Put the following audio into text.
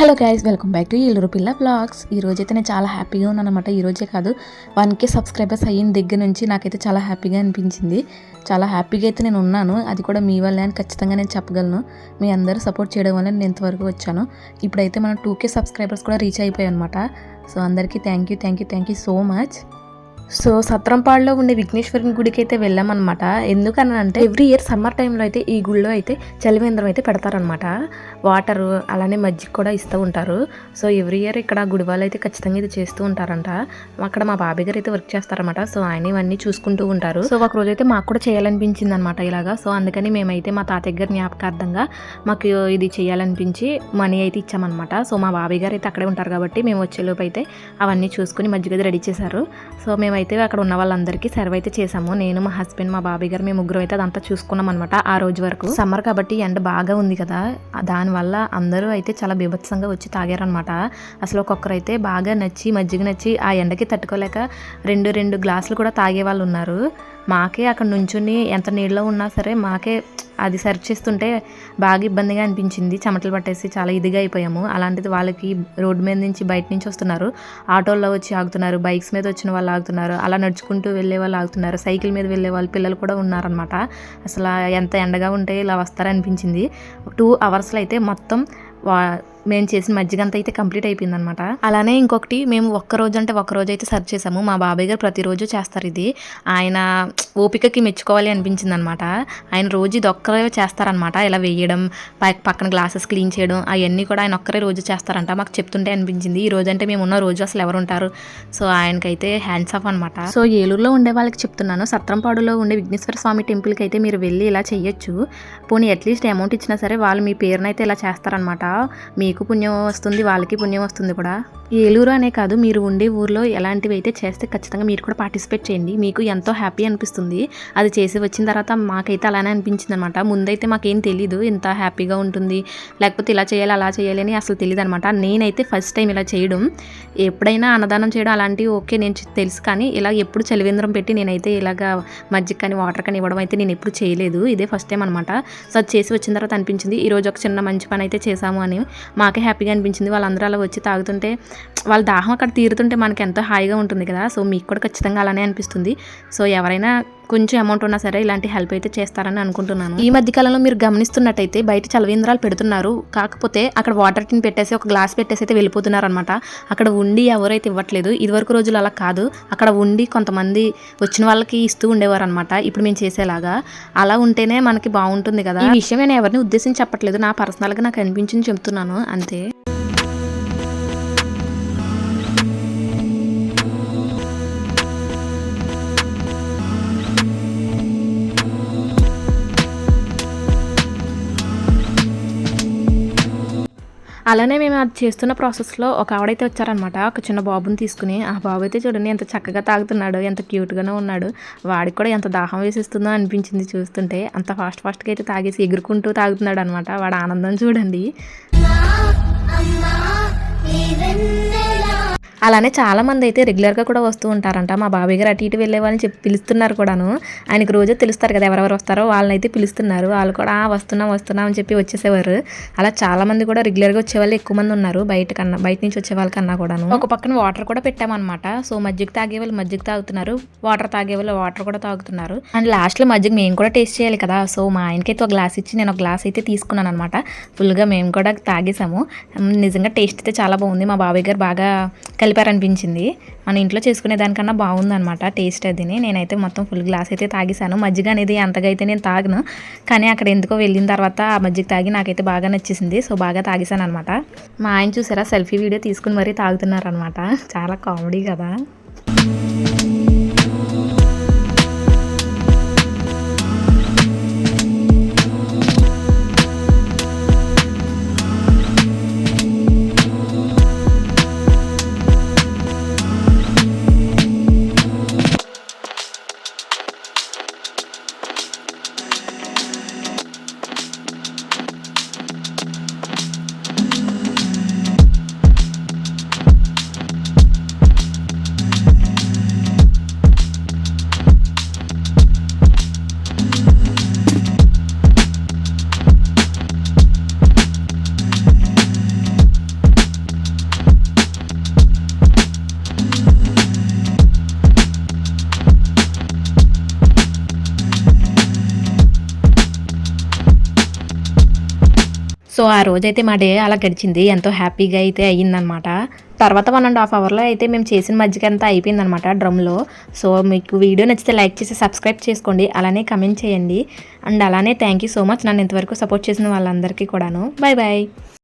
Hello guys welcome back to ఇల్లు పిల్ల blogs ఈ నేను చాలా హ్యాపీగా ఉన్నాను అనమాట కాదు వన్ కే సబ్స్క్రైబర్స్ అయిన దగ్గర నుంచి నాకైతే చాలా హ్యాపీగా అనిపించింది. చాలా హ్యాపీగా అయితే నేను ఉన్నాను. అది కూడా మీ వల్లే అని ఖచ్చితంగా నేను చెప్పగలను. మీ అందరూ సపోర్ట్ చేయడం వల్ల నేను ఇంతవరకు వచ్చాను. ఇప్పుడైతే మనం టూ కే సబ్స్క్రైబర్స్ కూడా రీచ్ అయిపోయాయి అనమాట సో అందరికీ thank you thank you thank you so much so సత్రంపాడులో ఉండే విఘ్నేశ్వరుని గుడికి అయితే వెళ్ళామన్నమాట. ఎందుకనంటే ఎవ్రీ ఇయర్ సమ్మర్ టైంలో అయితే ఈ గుడిలో అయితే చలివేంద్రం అయితే పెడతారనమాట వాటరు అలానే మజ్జిగ కూడా ఇస్తూ ఉంటారు. సో ఎవ్రీ ఇయర్ ఇక్కడ గుడి వాళ్ళు అయితే ఖచ్చితంగా ఇది చేస్తూ ఉంటారంట. అక్కడ మా బాబాయ్ గారు అయితే వర్క్ చేస్తారన్నమాట. సో ఆయన ఇవన్నీ చూసుకుంటూ ఉంటారు. సో ఒక రోజు అయితే మాకు కూడా చేయాలనిపించింది అనమాట ఇలాగా. సో అందుకని మేమైతే మా తాతయ్య గారి జ్ఞాపకార్థంగా మాకు ఇది చేయాలనిపించి మనీ అయితే ఇచ్చామన్నమాట. సో మా బాబాయ్ గారు అయితే అక్కడే ఉంటారు కాబట్టి మేము వచ్చేలోపు అయితే అవన్నీ చూసుకుని మజ్జిగ రెడీ చేశారు. సో మేము అయితే అక్కడ ఉన్న వాళ్ళందరికీ సర్వ్ అయితే చేసాము నేను మా హస్బెండ్ మా బాబాయ్ గారు మేము ముగ్గురు అయితే అదంతా చూసుకున్నాం అనమాట ఆ రోజు వరకు. సమ్మర్ కాబట్టి ఎండ బాగా ఉంది కదా. దానివల్ల అందరూ అయితే చాలా బీభత్సంగా వచ్చి తాగారనమాట అసలు ఒక్కొక్కరు అయితే బాగా నచ్చి మజ్జిగ నచ్చి ఆ ఎండకి తట్టుకోలేక రెండు రెండు గ్లాసులు కూడా తాగే వాళ్ళు ఉన్నారు. మాకే అక్కడ నుంచుని ఎంత నీళ్ళలో ఉన్నా సరే మాకే అది సెర్చ్ చేస్తుంటే బాగా ఇబ్బందిగా అనిపించింది. చెమటలు పట్టేసి చాలా ఇదిగా అయిపోయాము. అలాంటిది వాళ్ళకి రోడ్డు మీద నుంచి బయట నుంచి వస్తున్నారు. ఆటోల్లో వచ్చి ఆగుతున్నారు. బైక్స్ మీద వచ్చిన వాళ్ళు ఆగుతున్నారు. అలా నడుచుకుంటూ వెళ్ళే వాళ్ళు ఆగుతున్నారు. సైకిల్ మీద వెళ్ళే వాళ్ళు పిల్లలు కూడా ఉన్నారనమాట అసలు ఎంత ఎండగా ఉంటే ఇలా వస్తారనిపించింది. టూ అవర్స్లో అయితే మొత్తం వా మేము చేసిన మజ్జిగంతా అయితే కంప్లీట్ అయిపోయింది అనమాట అలానే ఇంకొకటి మేము ఒక్క రోజు అంటే ఒక్క రోజు అయితే సర్వ్ చేసాము. మా బాబాయ్ గారు ప్రతిరోజు చేస్తారు ఇది. ఆయన ఓపికకి మెచ్చుకోవాలి అనిపించింది అనమాట ఆయన రోజు ఇది ఒక్కరే చేస్తారనమాట ఇలా వేయడం పై- పక్కన గ్లాసెస్ క్లీన్ చేయడం అవన్నీ కూడా ఆయన ఒక్కరే రోజు చేస్తారంట. మాకు చెప్తుంటే అనిపించింది. ఈ రోజు అంటే మేము ఉన్న రోజు అసలు ఎవరు ఉంటారు? సో ఆయనకైతే హ్యాండ్స్ ఆఫ్ అనమాట సో ఏలూరులో ఉండే వాళ్ళకి చెప్తున్నాను. సత్రంపాడులో ఉండే విఘ్నేశ్వర స్వామి టెంపుల్కి అయితే మీరు వెళ్ళి ఇలా చేయొచ్చు. పోనీ అట్లీస్ట్ అమౌంట్ ఇచ్చినా సరే వాళ్ళు మీ పేరునైతే ఇలా చేస్తారనమాట మీ మీకు పుణ్యం వస్తుంది వాళ్ళకి పుణ్యం వస్తుంది కూడా. ఏలూరు అనే కాదు మీరు ఉండే ఊర్లో ఎలాంటివి అయితే చేస్తే ఖచ్చితంగా మీరు కూడా పార్టిసిపేట్ చేయండి. మీకు ఎంతో హ్యాపీ అనిపిస్తుంది. అది చేసి వచ్చిన తర్వాత మాకైతే అలానే అనిపించింది అనమాట ముందైతే మాకేం తెలియదు ఇంత హ్యాపీగా ఉంటుంది లేకపోతే ఇలా చేయాలి అలా చేయాలి అని అసలు తెలియదు అనమాట నేనైతే ఫస్ట్ టైం ఇలా చేయడం. ఎప్పుడైనా అన్నదానం చేయడం అలాంటివి ఓకే నేను తెలుసు కానీ ఇలా ఎప్పుడు చలివేంద్రం పెట్టి నేనైతే ఇలాగా మజ్జిగ కానీ వాటర్ కానీ ఇవ్వడం అయితే నేను ఎప్పుడు చేయలేదు. ఇదే ఫస్ట్ టైం అనమాట సో అది చేసి వచ్చిన తర్వాత అనిపించింది ఈరోజు ఒక చిన్న మంచి పని అయితే చేశాము అని. మాకే హ్యాపీగా అనిపించింది. వాళ్ళందరూ అలా వచ్చి తాగుతుంటే వాళ్ళ దాహం అక్కడ తీరుతుంటే మనకి ఎంతో హాయిగా ఉంటుంది కదా. సో మీకు కూడా ఖచ్చితంగా అలానే అనిపిస్తుంది. సో ఎవరైనా కొంచెం అమౌంట్ ఉన్నా సరే ఇలాంటి హెల్ప్ అయితే చేస్తారని అనుకుంటున్నాను. ఈ మధ్య కాలంలో మీరు గమనిస్తున్నట్టయితే బయట చలవేంద్రాలు పెడుతున్నారు. కాకపోతే అక్కడ వాటర్ టిన్ పెట్టేసి ఒక గ్లాస్ పెట్టేసి అయితే వెళ్ళిపోతున్నారు అనమాట అక్కడ ఉండి ఎవరైతే ఇవ్వట్లేదు ఇదివరకు రోజులు అలా కాదు. అక్కడ ఉండి కొంతమంది వచ్చిన వాళ్ళకి ఇస్తూ ఉండేవారు అనమాట ఇప్పుడు మేము చేసేలాగా. అలా ఉంటేనే మనకి బాగుంటుంది కదా. ఈ విషయం నేను ఎవరిని ఉద్దేశించి చెప్పట్లేదు. నా పర్సనల్గా నాకు అనిపించింది చెప్తున్నాను. అంతే. అలానే మేము అది చేస్తున్న ప్రాసెస్లో ఒక ఆవిడైతే వచ్చారనమాట ఒక చిన్న బాబుని తీసుకుని ఆ బాబు అయితే చూడండి ఎంత చక్కగా తాగుతున్నాడు ఎంత క్యూట్గానే ఉన్నాడు. వాడికి కూడా ఎంత దాహం వేసిస్తుందో అనిపించింది చూస్తుంటే అంత ఫాస్ట్ ఫాస్ట్గా అయితే తాగేసి ఎగురుకుంటూ తాగుతున్నాడు అనమాట వాడు ఆనందం చూడండి. అలానే చాలా మంది అయితే రెగ్యులర్గా కూడా వస్తూ ఉంటారంట. మా బాబాయ్ గారు అటు ఇటు వెళ్ళే వాళ్ళని చెప్పి పిలుస్తున్నారు కూడాను. ఆయనకు రోజు తెలుస్తారు కదా ఎవరెవరు వస్తారో వాళ్ళని అయితే పిలుస్తున్నారు. వాళ్ళు కూడా వస్తున్నాం వస్తున్నాం అని చెప్పి వచ్చేసేవారు. అలా చాలా మంది కూడా రెగ్యులర్గా వచ్చే వాళ్ళు ఎక్కువ మంది ఉన్నారు బయట కన్నా బయట నుంచి వచ్చే వాళ్ళకన్నా కూడాను. ఒక పక్కన వాటర్ కూడా పెట్టామన్నమాట. సో మజ్జిగ తాగే వాళ్ళు మజ్జిగ తాగుతున్నారు. వాటర్ తాగే వాళ్ళు వాటర్ కూడా తాగుతున్నారు. అండ్ లాస్ట్లో మజ్జిగ మేము కూడా టేస్ట్ చేయాలి కదా. సో మా ఆయనకైతే ఒక గ్లాస్ ఇచ్చి నేను ఒక గ్లాస్ అయితే తీసుకున్నాను అనమాట ఫుల్గా మేము కూడా తాగేసాము. నిజంగా టేస్ట్ అయితే చాలా బాగుంది. మా బాబాయ్ గారు బాగా కలిపారనిపించింది. మన ఇంట్లో చేసుకునే దానికన్నా బాగుందనమాట టేస్ట్ అదిని నేనైతే మొత్తం ఫుల్ గ్లాస్ అయితే తాగేశాను. మజ్జిగ అనేది అంతగా అయితే నేను తాగను. కానీ అక్కడ ఎందుకో వెళ్ళిన తర్వాత ఆ మజ్జిగ తాగి నాకైతే బాగా నచ్చేసింది. సో బాగా తాగేశాను అనమాట మా ఆయన చూసారా? సెల్ఫీ వీడియో తీసుకుని మరీ తాగుతున్నారనమాట చాలా కామెడీ కదా. సో ఆ రోజైతే మా డే అలా గడిచింది. ఎంతో హ్యాపీగా అయితే అయ్యిందనమాట. తర్వాత వన్ అండ్ హాఫ్ అవర్లో అయితే మేము చేసిన మజ్జిగ అంతా అయిపోయిందనమాట డ్రమ్లో. సో మీకు వీడియో నచ్చితే లైక్ చేసి సబ్స్క్రైబ్ చేసుకోండి. అలానే కమెంట్ చేయండి. అండ్ అలానే థ్యాంక్ యూ సో మచ్ నన్ను ఇంతవరకు సపోర్ట్ చేసిన వాళ్ళందరికీ కూడాను. Bye bye